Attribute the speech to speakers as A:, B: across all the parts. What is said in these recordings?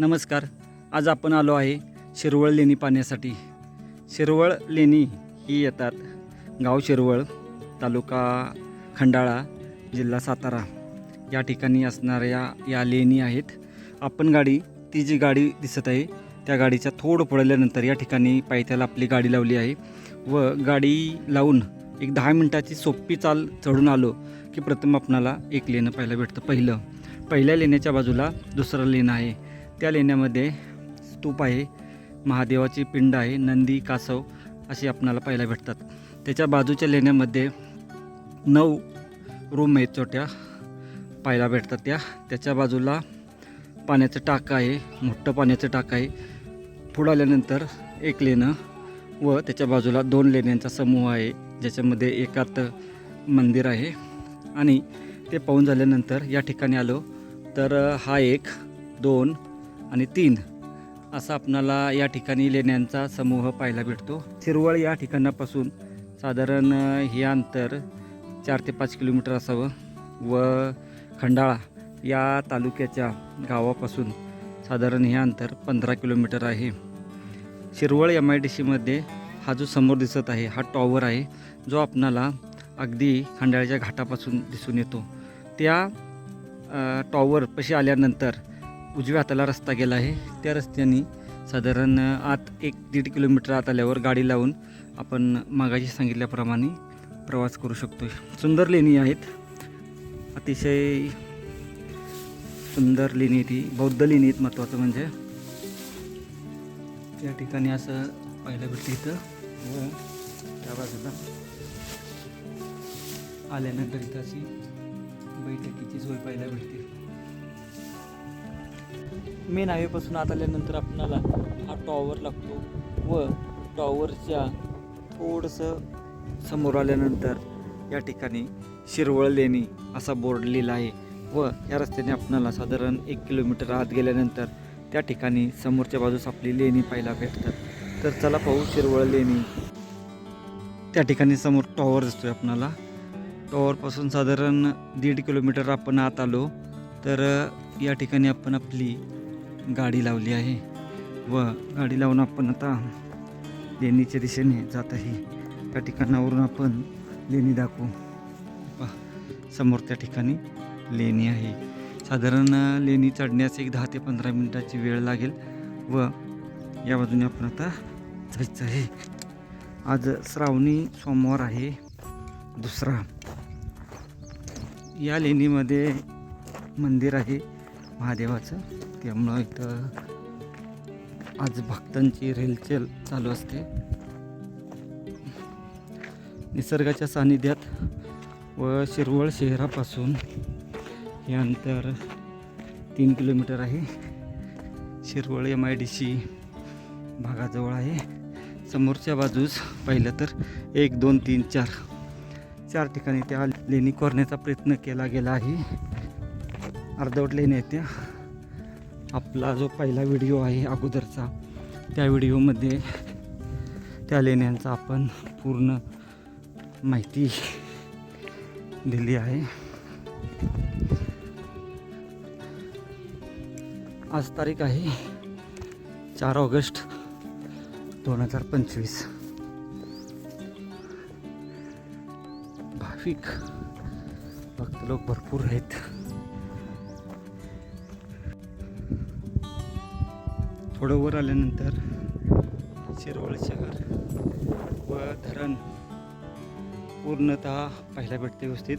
A: नमस्कार. आज आपण आलो आहे शिरवळ लेणी पाहण्यासाठी. शिरवळ लेणी ही येतात गाव शिरवळ तालुका खंडाळा जिल्हा सातारा. या ठिकाणी असणाऱ्या या लेणी आहेत. आपण गाडी ती जी गाडी दिसत आहे त्या गाडीच्या थोडं पडल्यानंतर या ठिकाणी पायथ्याला आपली गाडी लावली आहे व गाडी लावून एक दहा मिनटाची सोपी चाल चढून आलो की प्रथम आपणाला एक लेणं पाहायला भेटतं. पहिलं पहिल्या लेण्याच्या बाजूला दुसरं लेणं आहे. त्या लेण्यामध्ये स्तूप आहे महादेवाची पिंड आहे नंदी कासव अशी आपणाला पाहायला भेटतात. त्याच्या बाजूच्या लेण्यामध्ये नऊ रूम आहेत छोट्या पाहायला भेटतात त्या. त्याच्या बाजूला पाण्याचं टाकं आहे मोठं पाण्याचं टाकं आहे. पुढं आल्यानंतर एक लेणं व त्याच्या बाजूला दोन लेण्यांचा समूह आहे ज्याच्यामध्ये एकात मंदिर आहे. आणि ते पाहून झाल्यानंतर या ठिकाणी आलो. तर हा एक दोन आणि तीन असा आपणाला या ठिकाणी लेण्यांचा समूह पाहायला भेटतो. शिरवळ या ठिकाणापासून साधारण हे अंतर चार ते पाच किलोमीटर असावं व खंडाळा या तालुक्याच्या गावापासून साधारण हे अंतर पंधरा किलोमीटर आहे. शिरवळ एम आय डी सीमध्ये हा जो समोर दिसत आहे हा टॉवर आहे जो आपणाला अगदी खंडाळ्याच्या घाटापासून दिसून येतो. त्या टॉवर टॉवरपाशी आल्यानंतर उजव्या हाताला रस्ता गेला आहे. त्या रस्त्याने साधारण आत एक दीड किलोमीटर आत आल्यावर गाडी लावून आपण मागाशी सांगितल्याप्रमाणे प्रवास करू शकतो सुंदर लेणी आहेत. अतिशय सुंदर लेणी ती बौद्ध लेणी आहेत महत्त्वाचं म्हणजे. त्या ठिकाणी असं पाहायला भेटतं इथं. व त्या बाजूला आल्यानंतर इथं अशी बैठकीची सोय पाहायला भेटते. मेन हायवेपासून आत आल्यानंतर आपणाला हा टॉवर लागतो व टॉवरच्या थोडंसं समोर आल्यानंतर या ठिकाणी शिरवळ लेणी असा बोर्ड लिहिला आहे व या रस्त्याने आपणाला साधारण एक किलोमीटर आत गेल्यानंतर त्या ठिकाणी समोरच्या बाजूस आपली लेणी पाहायला भेटतात. तर चला पाहू शिरवळ लेणी त्या ठिकाणी समोर टॉवर दिसतोय आपणाला. टॉवरपासून साधारण दीड किलोमीटर आपण आत आलो. तर या ठिकाणी आपण आपली गाडी लावली आहे. व गाडी लावून आपण आता लेणीच्या दिशेने जात आहे. त्या ठिकाणावरून आपण लेणी दाखवू. समोर त्या ठिकाणी लेणी आहे. साधारण लेणी चढण्यास एक दहा ते पंधरा मिनटाची वेळ लागेल. व या बाजूने आपण आता जायचं आहे. आज श्रावणी सोमवार आहे. दुसरा. या लेणीमध्ये मंदिर आहे. महादेवाचं. त्यामुळं इथं आज भक्तांची रेलचेल चालू असते. निसर्गाच्या सानिध्यात व शिरवळ शहरापासून हे अंतर तीन किलोमीटर आहे. Shirwal M I D C भागाजवळ आहे. समोरच्या बाजूस पाहिलं तर एक दोन तीन चार चार ठिकाणी त्या लेणी कोरण्याचा प्रयत्न केला गेला आहे. अर्धवट लेणी आहेत त्या. आपला जो पहिला व्हिडिओ आहे अगोदरचा त्या व्हिडिओमध्ये त्या लेण्यांचा आपण पूर्ण माहिती दिली आहे. आज तारीख आहे चार ऑगस्ट दोन हजार पंचवीस. भाविक भक्त लोक भरपूर आहेत. थोडं वर आल्यानंतर शिरवळ शहर व धरण पूर्णतः पाहायला भेटते व्यवस्थित.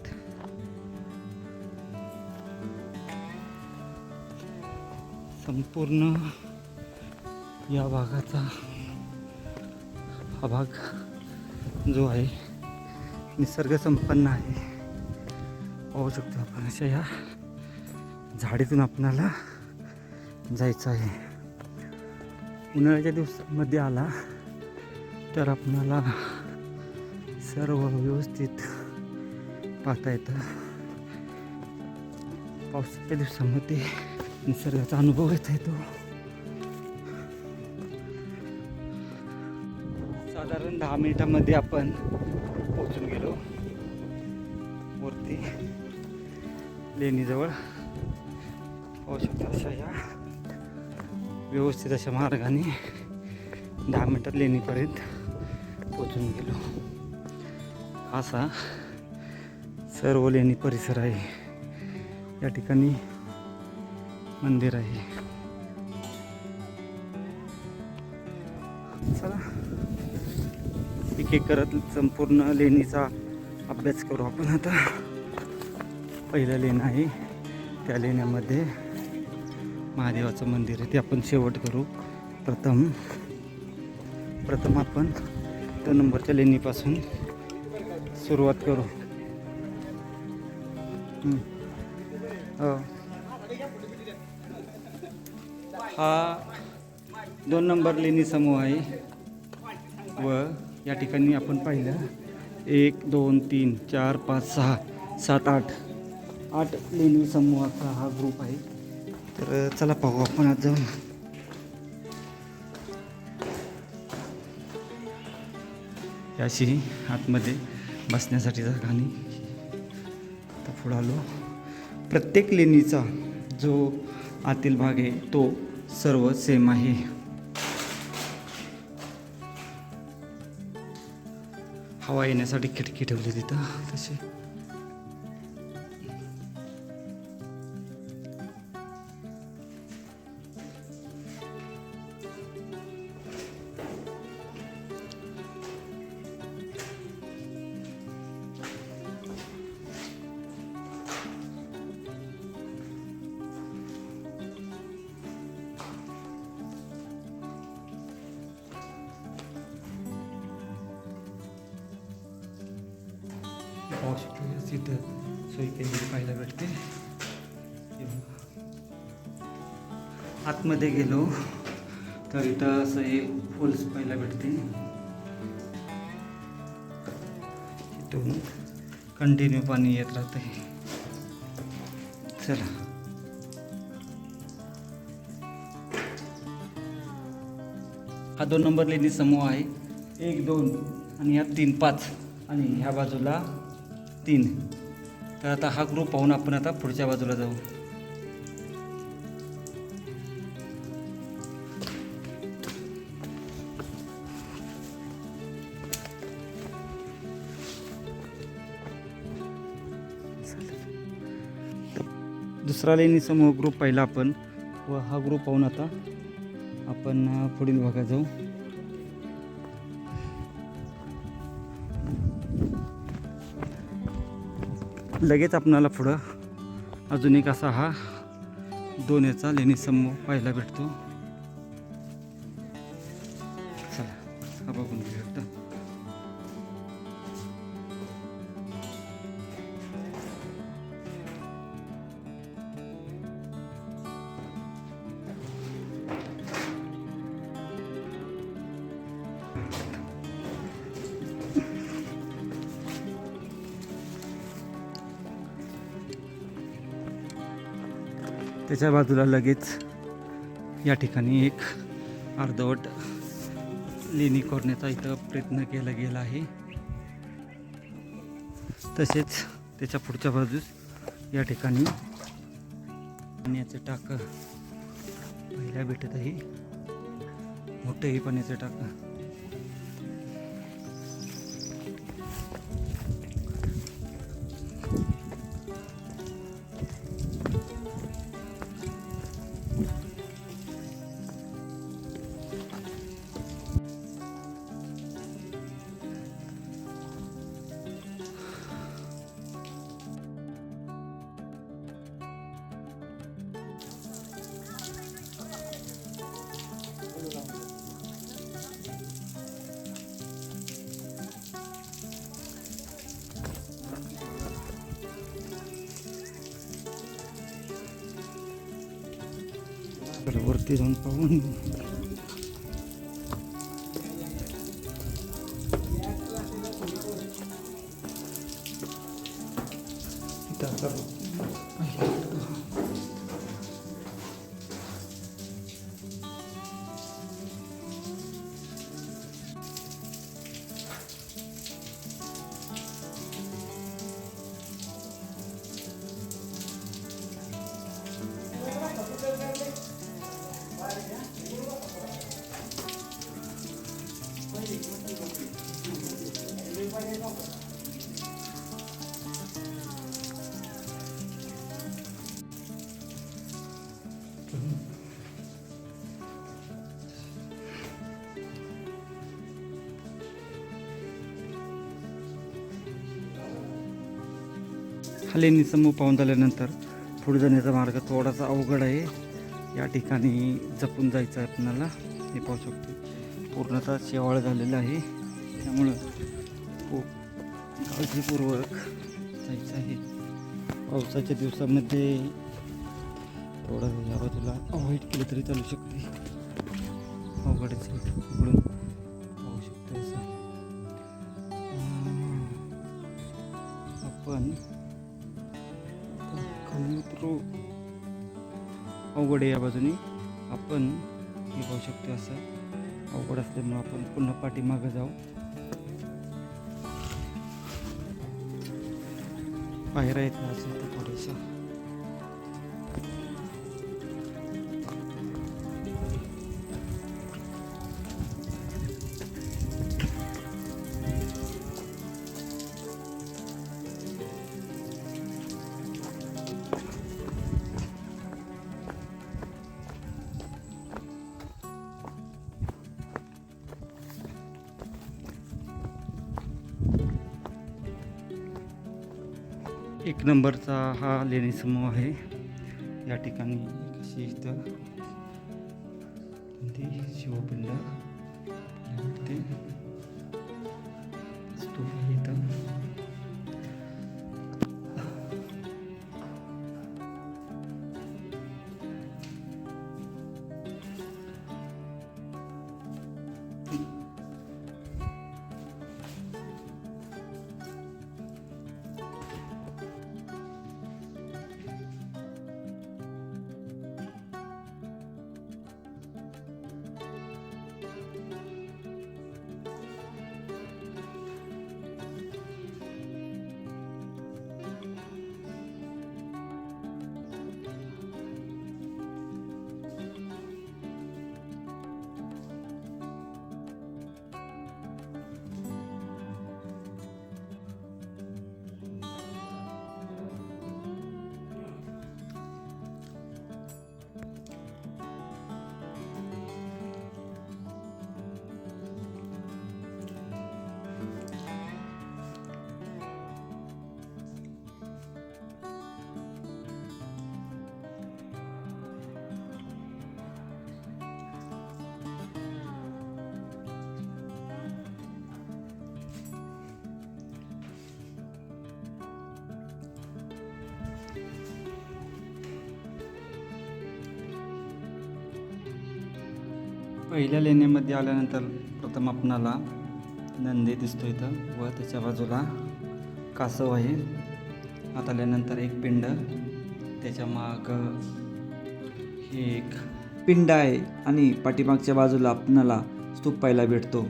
A: संपूर्ण या भागाचा हा भाग जो आहे निसर्ग संपन्न आहे. पाहू शकतो आपण अशा या झाडीतून आपणाला जायचं आहे. उन्हाळ्याच्या दिवसामध्ये आला तर आपणाला सर्व व्यवस्थित पाहता येतं. पावसाच्या दिवसामध्ये निसर्गाचा अनुभव घेता येतो. साधारण दहा मिनिटामध्ये आपण पोचून गेलो. वरती लेणीजवळ. पाहू शकता अशा या. व्यवस्थित अशा मार्गाने दहा मिनटात लेणीपर्यंत पोचून गेलो. असा सर्व लेणी परिसर आहे. या ठिकाणी मंदिर आहे. चला. एक एक करत संपूर्ण लेणीचा अभ्यास करू आपण आता. पहिलं लेणं आहे त्या लेण्यामध्ये महादेवाचं मंदिर आहे ते आपण शेवट करू. प्रथम प्रथम आपण दोन नंबरच्या लेणीपासून सुरुवात करू. हा दोन नंबर लेणी समूह आहे. व या ठिकाणी आपण पाहिलं एक दोन तीन चार पाच सहा सात आठ. आठ लेणी समूहाचा हा ग्रुप आहे. तर चला पाहू आपण आज जाऊन. अशी आतमध्ये बसण्यासाठी जागा आणि तर पुढं आलो. प्रत्येक लेणीचा जो आतील भाग आहे तो सर्व सेम आहे. हवा येण्यासाठी खिडकी ठेवली तिथं. तशी. मध्ये गेलो तर इथं असं हे फुल्स पाहायला भेटते. इथून कंटिन्यू पाणी येत राहते चला. हा दोन नंबर लेणी समूह आहे. एक दोन आणि या तीन पाच आणि ह्या बाजूला तीन. तर आता हा ग्रुप पाहून आपण आता पुढच्या बाजूला जाऊ. दुसरा लेणी समूह ग्रुप पाहिला आपण. व हा ग्रुप पाहून आता आपण पुढील भागात जाऊ. लगेच आपणाला पुढं अजून एक असा हा दोन याचा लेणी समूह पाहायला भेटतो. चला हा बघून घेऊ त्याच्या बाजूला लगेच या ठिकाणी एक अर्धवट लेणी करण्याचा इथं प्रयत्न केला गेला आहे. तसेच त्याच्या पुढच्या बाजूस या ठिकाणी पाण्याचं टाकं पाहायला भेटत आहे मोठंही पाण्याचं टाकं तर वरती जाऊन पाहून इथं लेणी समूह पाहून झाल्यानंतर पुढे जाण्याचा मार्ग थोडासा अवघड आहे. या ठिकाणी जपून जायचं आहे आपल्याला हे पाहू शकतो. पूर्णतः शेवाळ झालेलं आहे. त्यामुळं खूप काळजीपूर्वक जायचं आहे. पावसाच्या दिवसामध्ये थोडं या बाजूला अवॉइड केलं तरी चालू शकते. अवघडच आहे. इकडून पाहू शकतो असं. आपण तो अवघड आहे या बाजूने. आपण हे पाहू शकतो असं. अवघड असल्यामुळं आपण पुन्हा पाठीमागं जाऊ. बाहेर येत असेल तर थोडंसं. नंबरचा हा लेणी समूह आहे. या ठिकाणी कशी इथं ती शिवपिंड ते स्तूप आहे इथं. पहिल्या लेण्यामध्ये आल्यानंतर प्रथम आपणाला नंदी दिसतो इथं व त्याच्या बाजूला कासव आहे. आत आल्यानंतर एक पिंड त्याच्या माग हे एक पिंड आहे आणि पाठीमागच्या बाजूला आपणाला स्तूप पाहायला भेटतो.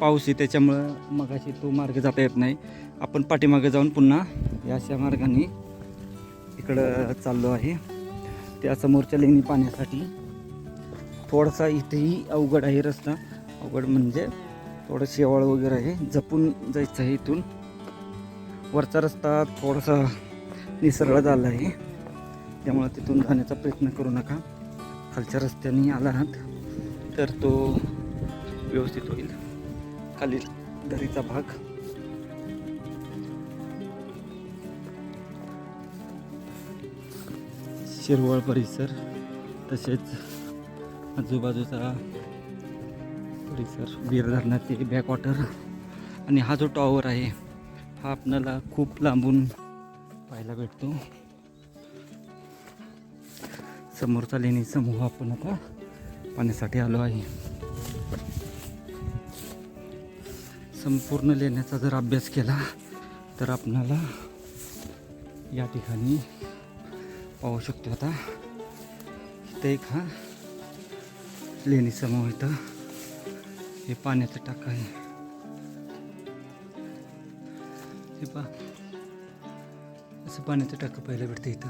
A: पाऊस आहे त्याच्यामुळं मगाशी तो मार्ग जाता येत नाही. आपण पाठीमागे जाऊन पुन्हा या अशा मार्गाने इकडं चाललो आहे. त्या समोरच्या लेणी पाण्यासाठी थोडासा इथेही अवघड आहे रस्ता. अवघड म्हणजे थोडं शेवाळ वगैरे आहे. जपून जायचं आहे इथून. वरचा रस्ता थोडासा निसरळ झाला आहे. त्यामुळे तिथून जाण्याचा प्रयत्न करू नका. खालच्या रस्त्याने आहात तर तो व्यवस्थित होईल. खाली दरीचा भाग. शिरवळ परिसर तसेच आजूबाजूचा परिसर वीर धरणाचे बॅकवॉटर आणि हा जो टॉवर आहे हा आपल्याला खूप लांबून पाहायला भेटतो. समोरचा लेणी समूह आपण आता पाण्यासाठी आलो आहे. संपूर्ण लेण्याचा जर अभ्यास केला तर आपणाला या ठिकाणी पाहू शकतो आता. इथं एक हा लेणीसमोर इथं. हे पाण्याचं टाक आहे. हे पा असं पाण्याचं टाकं पाहायला भेटतं इथं.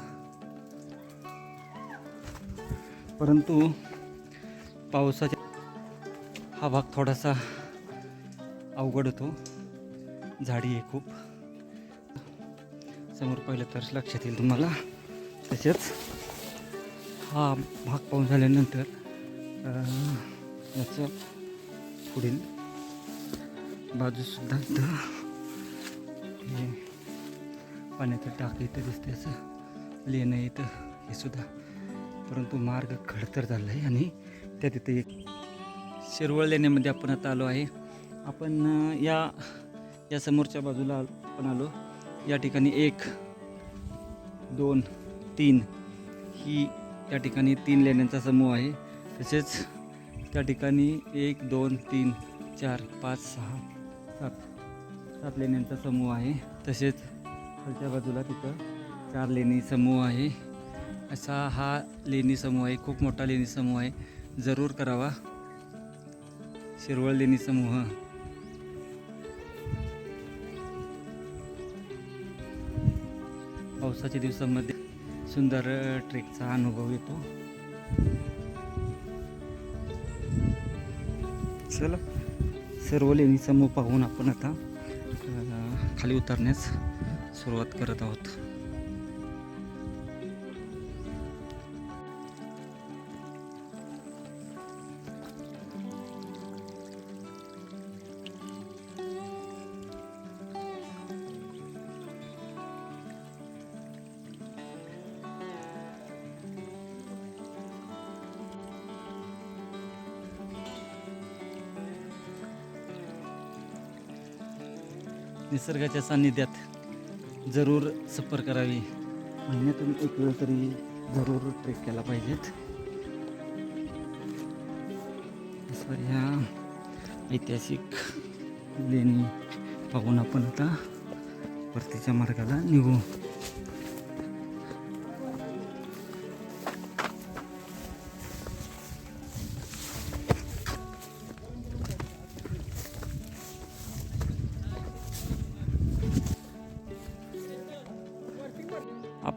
A: परंतु पावसाच्या हा भाग थोडासा अवघड होतो. झाडी आहे खूप. समोर पाहिलं तर लक्षात येईल तुम्हाला. तसेच हा भाग पाहून झाल्यानंतर याचं पुढील बाजूसुद्धा इथं. हे पाण्याचं टाक इथं दिसते असं. लेणं येतं हे सुद्धा. परंतु मार्ग खडतर झाला आहे आणि त्या तिथे एक शिरवळ लेण्यामध्ये आपण आता आलो आहे. आपण या या समोरच्या बाजूला आपण आलो. या ठिकाणी एक दोन तीन. ही या ठिकाणी तीन लेण्यांचा समूह आहे. तसेच त्या ठिकाणी एक दोन तीन चार पाच सहा सात सात लेण्यांचा समूह आहे. तसेच खालच्या बाजूला तिथं चार लेणी समूह आहे. असा हा लेणी समूह आहे. खूप मोठा लेणी समूह आहे. जरूर करावा. शिरवळ लेणी समूह. पावसाच्या दिवसामध्ये सुंदर ट्रेकचा अनुभव येतो. चला. सर्व लेणीचा समूह पाहून आपण आता खाली उतरण्यास सुरुवात करत आहोत. निसर्गाच्या सान्निध्यात जरूर सफर करावी. महिन्यातून एक वेळ तरी जरूर ट्रेक केला पाहिजेत. ह्या ऐतिहासिक लेणी पाहून आपण आता परतीच्या मार्गाला निघू.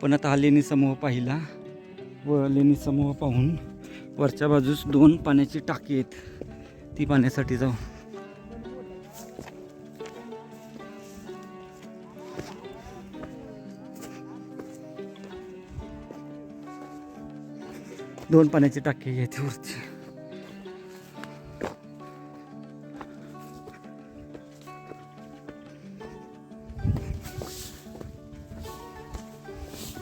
A: आपण आता हा लेणी समूह पाहिला. व लेणी समूह पाहून वरच्या बाजूस दोन पाण्याची टाकी आहेत. ती पाण्यासाठी जाऊ. दोन पाण्याची टाकी आहेत वरची.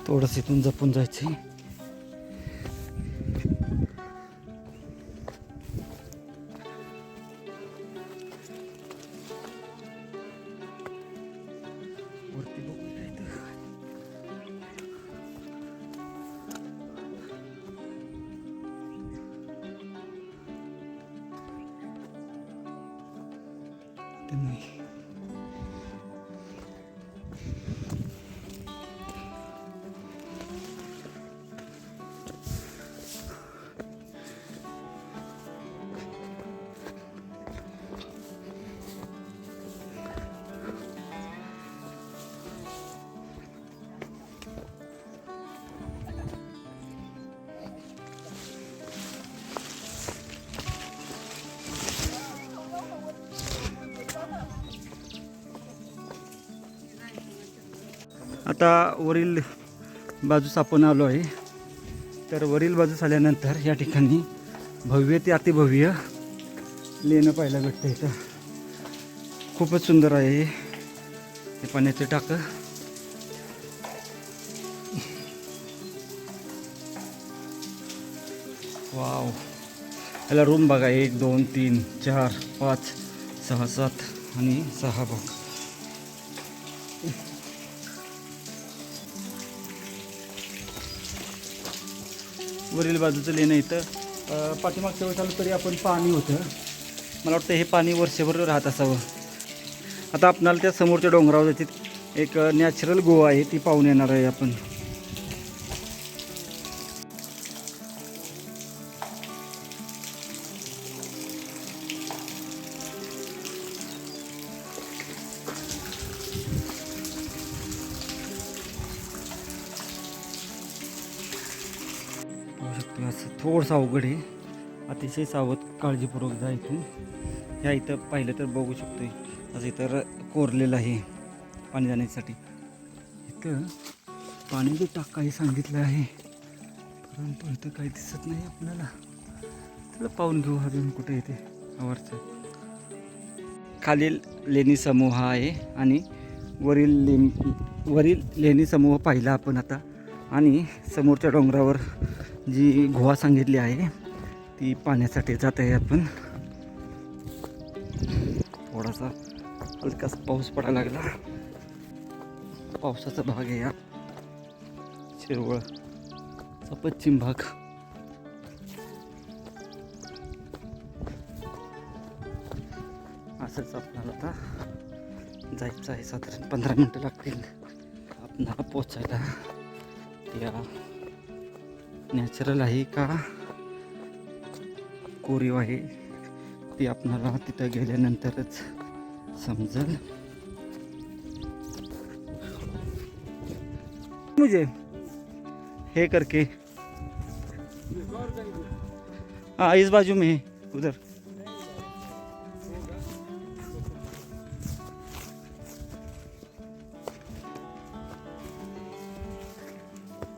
A: थोडंसं इथून जपून जायचं. आता वरील बाजूस आपण आलो आहे. तर वरील बाजूस आल्यानंतर या ठिकाणी भव्य ते अतिभव्य लेणं पाहायला भेटतं इथं. खूपच सुंदर आहे हे. पाण्याचे टाकं. वाव. याला रूम बघा. एक दोन तीन चार पाच सहा सात आणि सहा भाग वरील बाजूचं लेणं इथं. अं, पाठीमागच्या वेळेस आलं तरी आपण पाणी होतं. मला वाटतं हे पाणी वर्षभर राहत असावं. आता आपणाला त्या समोरच्या डोंगरावर जायची एक नॅचरल गोवा आहे ती पाहून येणार आहे आपण. थोडंसं अवघड आहे. अतिशय सावध काळजीपूर्वक जा इथून. ह्या इथं पाहिलं तर बघू शकतो असं इथं कोरलेलं आहे पाणी जाण्यासाठी. इथं पाण्याची टाका हे सांगितलं आहे. परंतु इथं काही दिसत नाही आपल्याला. त्याला पाहून घेऊ अजून कुठे येते आवरचं. खालील लेणी समूह आहे आणि वरील लेणी वरील लेणी समूह पाहिला आपण आता. आणि समोरच्या डोंगरावर जी गुहा सांगितली आहे ती पाण्यासाठी जात आहे आपण. थोडासा हलकाच पाऊस पडायला लागला. पावसाचा भाग आहे या शिरवळचा पश्चिम भाग. असंच आपल्याला आता जायचं आहे साधारण पंधरा मिनटं लागतील. आपणाला पोचायला या नॅचरल आहे का? कोरीव आहे. ते आपणाला तिथं गेल्यानंतरच समजेल. मुझे हे करके हाँ इस बाजू में है. उधर.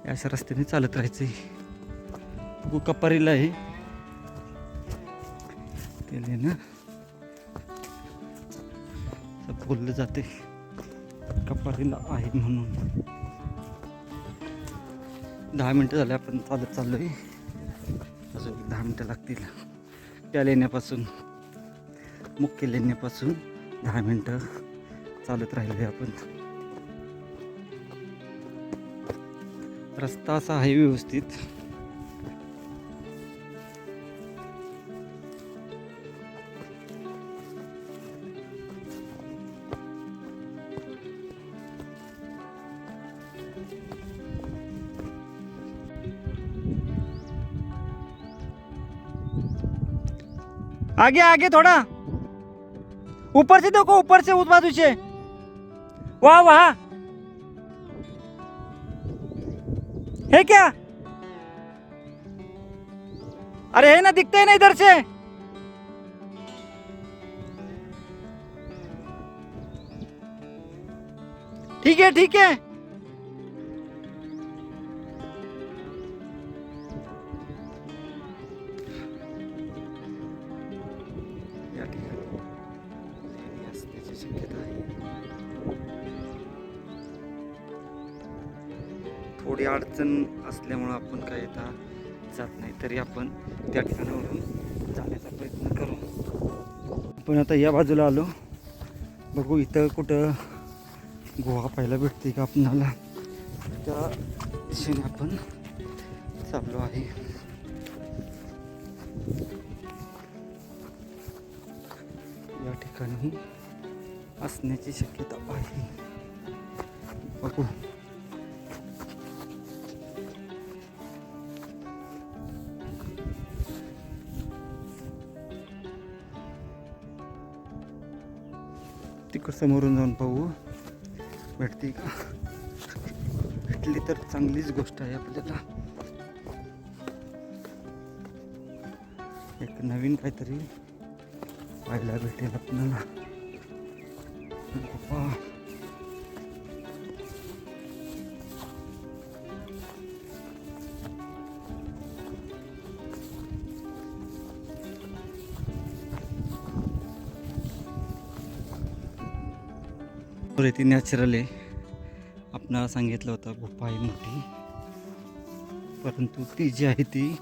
A: अशा रस्त्याने चालत राहायचंय. कपारीला आहे केले ना बोललं जाते. कपारीला आहे म्हणून. दहा मिनटं झाले आपण चालत चाललोय. अजून दहा मिनटं लागतील. त्या लेण्यापासून मुख्य लेण्यापासून दहा मिनटं चालत राहिलोय आपण. रस्ता असा आहे व्यवस्थित. आगे आगे थोड़ा. ऊपर से देखो ऊपर से उस बाजू से वाह वाह है क्या? अरे है ना दिखते है ना इधर से ठीक है ठीक है अडचण असल्यामुळं आपण काय येता जात नाही. तरी आपण त्या ठिकाणावरून जाण्याचा प्रयत्न करू. आपण आता या बाजूला आलो. बघू इथं कुठं गुहा पाहायला भेटते का आपणाला. त्या दिशेने आपण चाललो आहे. या ठिकाणी असण्याची शक्यता आहे. बघू. समोरून जाऊन पाहू. भेटते का? भेटली तर चांगलीच गोष्ट आहे आपल्याला. एक नवीन काहीतरी पाहायला भेटेल आपल्याला. आहे ती नॅचरल आहे. आपणाला सांगितलं होतं गुफा आहे मोठी. परंतु ती जी आहे ती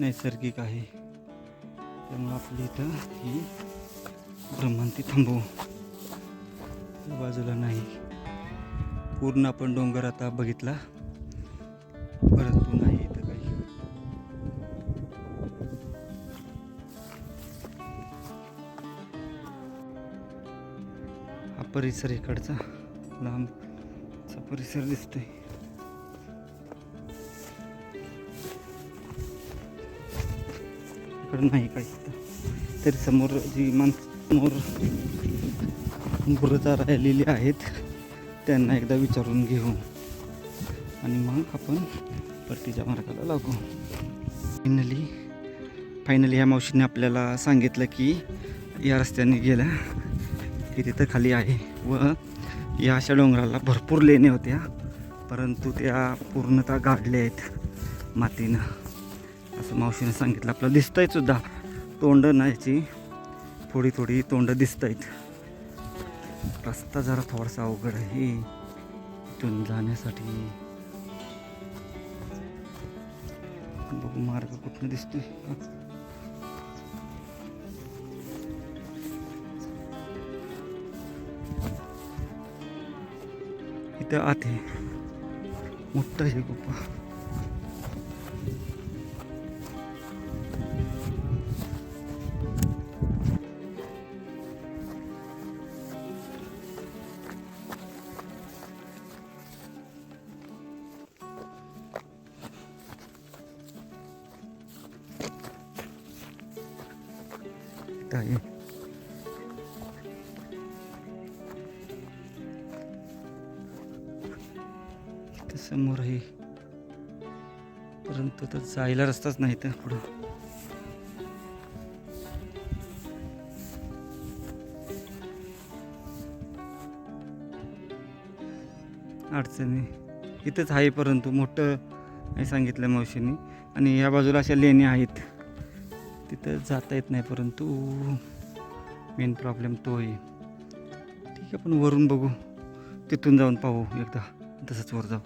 A: नैसर्गिक आहे. त्यामुळे आपली इथं ही भ्रमंती थांबवू बाजूला नाही. पूर्ण आपण डोंगर आता बघितला. परिसर इकडचा. लांबचा परिसर दिसतोय. इकडं नाही काही तरी समोर जी माणसं समोर गुरं राहिलेली आहेत त्यांना एकदा विचारून घेऊ. आणि मग आपण परतीच्या मार्गाला लागू. फायनली फायनली ह्या मावशीने आपल्याला सांगितलं की या रस्त्याने गेल्या. की तिथं खाली आहे व या अशा डोंगराला भरपूर लेण्या होत्या परंतु त्या पूर्णतः गाडल्या आहेत मातीनं. असं मावशीनं सांगितलं. आपलं दिसतंय सुद्धा. तोंड नाहीची थोडी थोडी तोंड दिसत आहेत रस्ता जरा थोडासा अवघड आहे. इथून जाण्यासाठी. बघू मार्ग कुठनं दिसतोय. हा. इथं आत आहे मोठं आहे गुफा इथं आहे इथं समोर आहे. परंतु तर जायला रस्ताच नाही तर पुढं. अडचणी. इथंच आहे परंतु मोठं नाही सांगितलं मावशीने. आणि या बाजूला अशा लेण्या आहेत. तिथं जाता येत नाही परंतु मेन प्रॉब्लेम तो आहे. ठीक आहे आपण वरून बघू. तिथून जाऊन पाहू एकदा. तसंच वर जाऊ.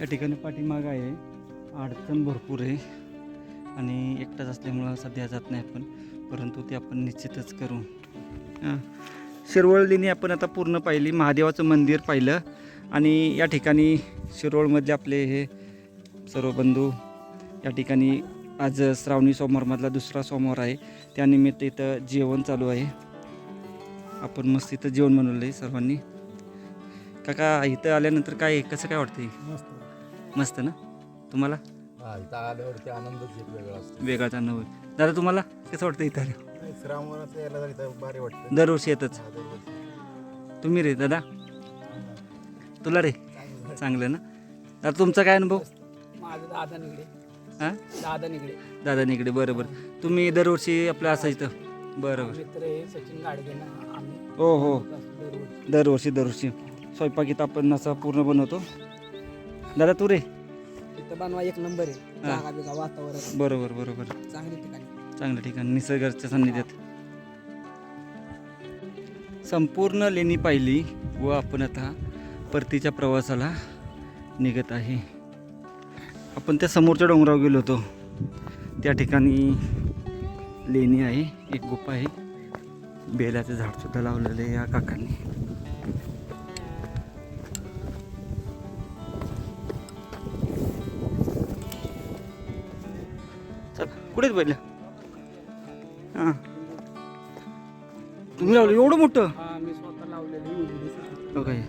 A: या ठिकाणी पाठीमाग आहे. अडचण भरपूर आहे. आणि एकटाच असल्यामुळं सध्या जात नाही आपण. परंतु ते आपण निश्चितच करू. हां. शिरवळलीने आपण आता पूर्ण पाहिली. महादेवाचं मंदिर पाहिलं. आणि या ठिकाणी शिरवळमधले आपले हे सर्व बंधू या ठिकाणी आज श्रावणी सोमवारमधला दुसरा सोमवार आहे. त्यानिमित्त इथं जेवण चालू आहे. आपण मस्त इथं जेवण बनवलं आहे सर्वांनी. काका इथं आल्यानंतर काय कसं काय वाटतं
B: मस्त
A: ना? तुम्हाला?
B: हा इथं आल्यावरती आनंदच एक वेगळा असतो.
A: वेगळाच अनुभव आहे. दादा तुम्हाला कसं वाटतं इथं? आल्यावर?
B: श्रावणाचं यायला जर इथं भारी वाटतं.
A: दरवर्षी येतच.
B: हा, दरवर्षी.
A: तुम्ही रे दादा. तुला रे. चांगलं. ना? दादा तुमचा काय अनुभव?
C: माझं दादा निगडे
A: हां?
C: दादा निगडे
A: दादा निकडे बरं बरं. तुम्ही दरवर्षी आपलं असायचं बरं बरं.
C: मित्र आहे सचिन गाडगे ना आम्ही.
A: हो हो. दरवर्षी दरवर्षी. स्वयंपाक इथं आपण असा पूर्ण बनवतो. दादा तू रे.
C: बनवा एक नंबर आहे.
A: हा.
C: जागा बिगा वातावरण.
A: बरोबर बरोबर.
C: चांगली ठिकाणी.
A: चांगलं ठिकाण निसर्गाच्या सान्निध्यात. संपूर्ण लेणी पाहिली व आपण आता परतीच्या प्रवासाला निघत आहे. आपण त्या समोरच्या डोंगरावर गेलो होतो. त्या ठिकाणी लेणी आहे एक गुफा आहे. बेलाचं झाडसुद्धा लावलेलं आहे या काकांनी. कुठेच पहिलं. हां. तुम्ही लावलं एवढं मोठं?
C: मी स्वतः लावलेलं
A: हो काय?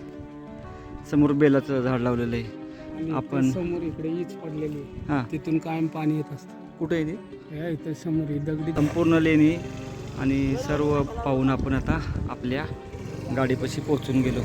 A: समोर बेलाचं झाड लावलेलं आहे. आपण-
C: समोर इकडे हीच पडलेली आहे.
A: हां.
C: तिथून कायम पाणी येत असतं.
A: कुठे आहे ते?
C: इथं समोर ही दगडी
A: संपूर्ण लेणी आणि सर्व पाहून आपण आता आपल्या गाडीपाशी पोहोचून गेलो.